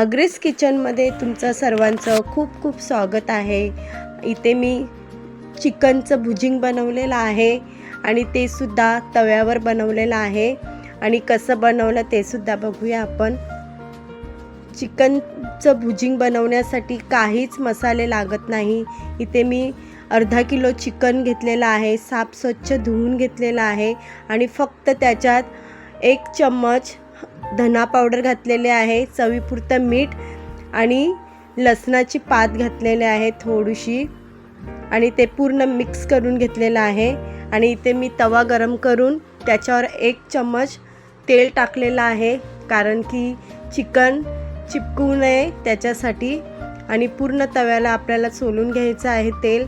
Aggress किचनमध्ये तुमचं सर्वांचं खूप खूप स्वागत आहे. इथे मी चिकनचं भुजिंग बनवलेलं आहे आणि ते सुद्धा तव्यावर बनवलेलं आहे. आणि कसं बनवलं ते सुद्धा बघूया आपण. चिकनचं भुजिंग बनवण्यासाठी काहीच मसाले लागत नाही. इथे मी अर्धा किलो चिकन घेतलेलं आहे साफ स्वच्छ धुवून घेतलेलं आहे आणि फक्त त्याच्यात एक चम्मच धना पावडर घातलेले आहे चवीपुरतं मीठ आणि लसणाची पात घातलेले आहे थोडीशी. आणि ते पूर्ण मिक्स करून घेतलेलं आहे. आणि इथे मी तवा गरम करून त्याच्यावर एक चम्मच तेल टाकलेलं आहे. कारण की चिकन चिपकू नये त्याच्यासाठी. आणि पूर्ण तव्याला आपल्याला सोलून घ्यायचं आहे तेल.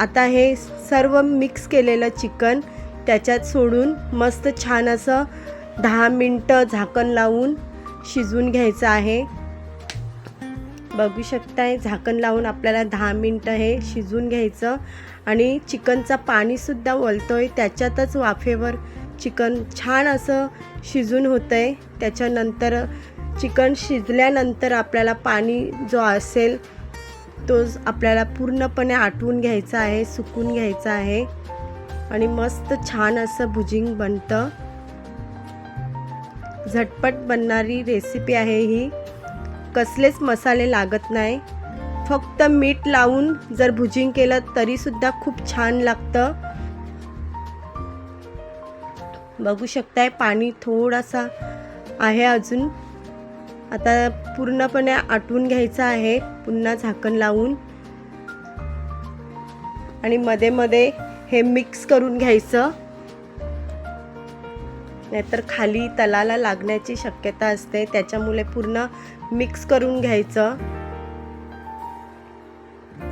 आता हे सर्व मिक्स केलेलं चिकन त्याच्यात सोडून मस्त छान असं दहा मिनटं झाकण लावून शिजवून घ्यायचं आहे. बघू शकताय झाकण लावून आपल्याला दहा मिनटं हे शिजवून घ्यायचं. आणि चिकनचा पाणीसुद्धा वलतोय त्याच्यातच वाफेवर चिकन छान असं शिजून होतं आहे त्याच्यानंतर चिकन शिजल्यानंतर आपल्याला पाणी जो असेल तो आपल्याला पूर्णपणे आटवून घ्यायचा आहे सुकून घ्यायचा आहे. आणि मस्त छान असं भुजिंग बनतं. झटपट बनणारी रेसिपी आहे ही. कसलेच मसाले लागत नाही. फक्त मीठ लावून जर भुजिंग केलं तरीसुद्धा खूप छान लागतं. बघू शकताय पाणी थोडासा आहे अजून. आता पूर्णपणे आटवून घ्यायचं आहे. पुन्हा झाकण लावून. आणि मध्ये मध्ये हे मिक्स करून घ्यायचं. नाहीतर खाली तलाला लागण्याची शक्यता असते. त्याच्यामुळे पूर्ण मिक्स करून घ्यायचं.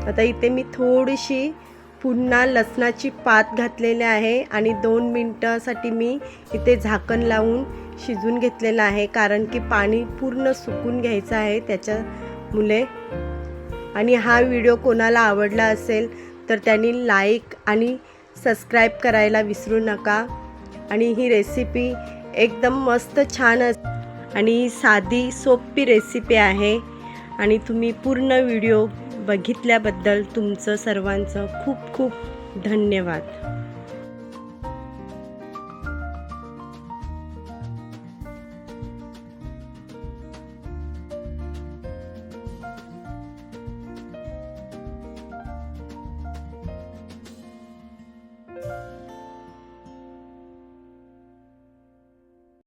आता इथे मी थोडीशी पुन्हा लसणाची पात घातलेली आहे आणि दोन मिनटासाठी मी इथे झाकण लावून शिजून घेतलेलं आहे. कारण की पाणी पूर्ण सुकून घ्यायचं आहे त्याच्यामुळे. आणि हा व्हिडिओ कोणाला आवडला असेल तर त्यांनी लाईक आणि सबस्क्राईब करायला विसरू नका. आणि ही रेसिपी एकदम मस्त छान आणि साधी सोपी रेसिपी आहे. आणि तुम्ही पूर्ण व्हिडिओ बघितल्याबद्दल तुमचं सर्वांचं खूप खूप धन्यवाद.